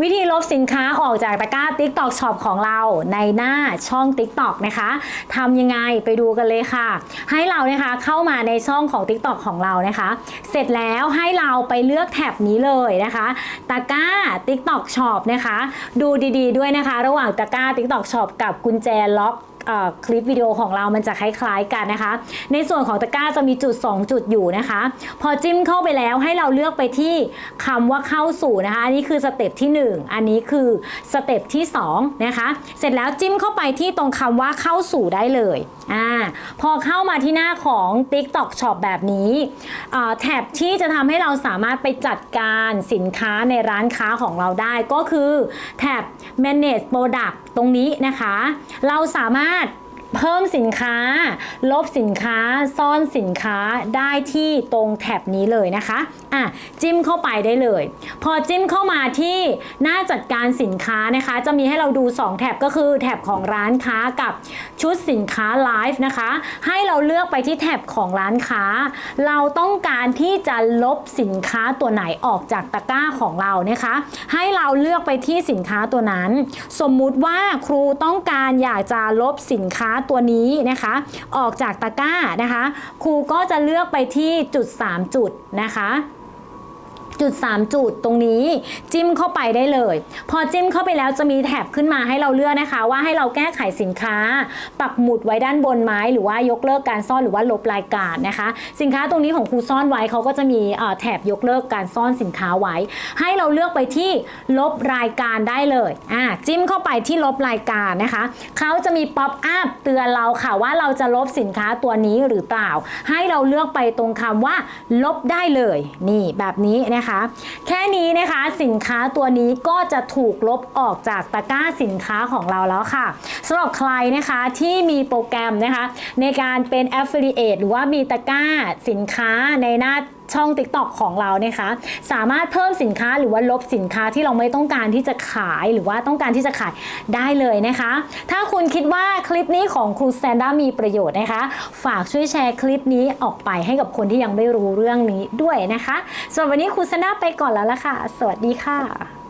วิธีลบสินค้าออกจากตะกร้า TikTok Shop ของเราในหน้าช่อง TikTok นะคะทำยังไงไปดูกันเลยค่ะ ให้เรานะคะเข้ามาในช่องของ TikTok ของเรานะคะ เสร็จแล้วให้เราไปเลือกแท็บนี้เลยนะคะตะกร้า TikTok Shop นะคะ ดูดีๆ ด้วยนะคะ ระหว่างตะกร้า TikTok Shop กับกุญแจล็อก คลิปวิดีโอของเรามันจะคล้ายๆกันนะคะ ในส่วนของตะกร้าจะมีจุด 2 จุดอยู่นะคะ พอจิ้มเข้าไปแล้วให้เราเลือกไปที่คำว่าเข้าสู่นะคะ อันนี้คือสเต็ปที่ 1 อันนี้คือสเต็ปที่2นะคะ เสร็จแล้วจิ้มเข้าไปที่ตรงคำว่าเข้าสู่ได้เลยอ่าพอเข้ามาที่หน้าของ TikTok Shop แบบนี้แท็บที่จะทำให้เราสามารถไปจัดการสินค้าในร้านค้าของเราได้ก็คือแท็บ manage product ตรงนี้นะคะ เราสามารถารถ เพิ่มสินค้า ลบสินค้า ซ่อนสินค้าได้ที่ตรงแท็บนี้เลยนะคะอะจิ้มเข้าไปได้เลย พอจิ้มเข้ามาที่หน้าจัดการสินค้านะคะ จะมีให้เราดู 2แท็บก็คือแท็บของร้านค้ากับชุดสินค้าไลฟ์นะคะ ให้เราเลือกไปที่แท็บของร้านค้า เราต้องการที่จะลบสินค้าตัวไหนออกจากตะกร้าของเรานะคะ ให้เราเลือกไปที่สินค้าตัวนั้น สมมุติว่าครูต้องการอยากจะลบสินค้าตัวนี้นะคะ ออกจากตะกร้านะคะ ครูก็จะเลือกไปที่จุด 3 จุดนะคะ จุด 3 จุดตรงนี้จิ้มเข้าไปได้เลย พอจิ้มเข้าไปแล้วจะมีแท็บขึ้นมาให้เราเลือกนะคะ ว่าให้เราแก้ไขสินค้า ปักหมุดไว้ด้านบนไม้หรือว่ายกเลิกการซ่อนหรือว่าลบรายการนะคะ สินค้าตรงนี้ของครูซ่อนไว้เขาก็จะมีแถบยกเลิกการซ่อนสินค้าไว้ ให้เราเลือกไปที่ลบรายการได้เลยอ่าจิ้มเข้าไปที่ลบรายการนะคะเขาจะมีป๊อปอัพเตือนเราค่ะว่าเราจะลบสินค้าตัวนี้หรือเปล่า ให้เราเลือกไปตรงคำว่า ลบได้เลย นี่แบบนี้นะคะแค่นี้นะคะสินค้าตัวนี้ก็จะถูกลบออกจากตะกร้าสินค้าของเราแล้วค่ะสำหรับใครนะคะที่มีโปรแกรมนะคะ ในการเป็น Affiliate หรือว่ามีตะกร้าสินค้าในหน้าช่อง TikTok ของเรานะคะ สามารถเพิ่มสินค้าหรือว่าลบสินค้าที่เราไม่ต้องการที่จะขายหรือว่าต้องการที่จะขายได้เลยนะคะ ถ้าคุณคิดว่าคลิปนี้ของครูแซนด้ามีประโยชน์นะคะ ฝากช่วยแชร์คลิปนี้ออกไปให้กับคนที่ยังไม่รู้เรื่องนี้ด้วยนะคะส่วนวันนี้ครูแซนด้าไปก่อนแล้วละค่ะ สวัสดีค่ะ